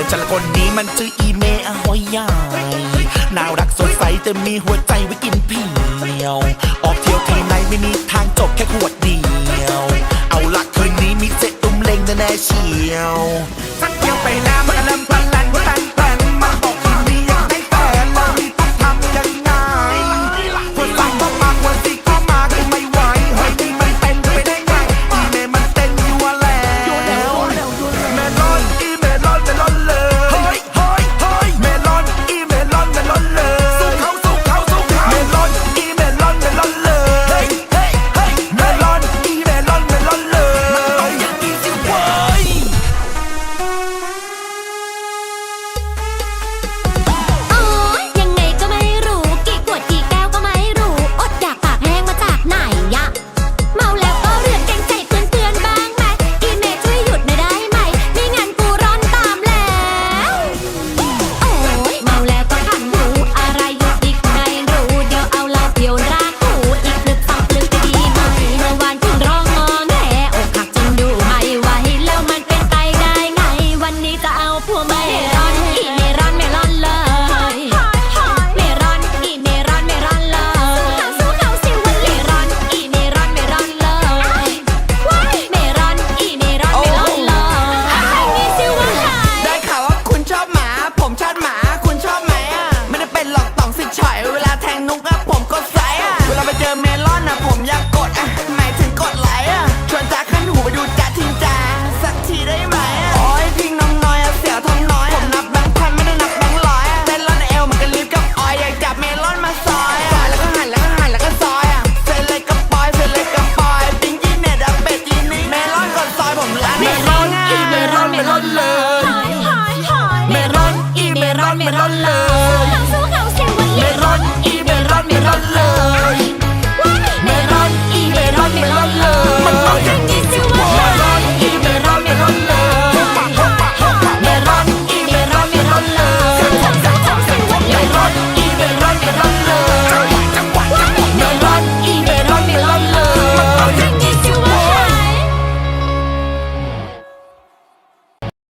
อนฉันคนนี้มันชื่ออีเมอหอยยายน่ารักสดใสแต่มีหัวใจไว้กินเพียว ออกเที่ยวที่ไหนไม่มีทางจบแค่ขวดเดียว เอาละคืนนี้มีเซ็ตุ้มเล็งแน่เชียวฉันเที่ยวไปแล้ว it all love.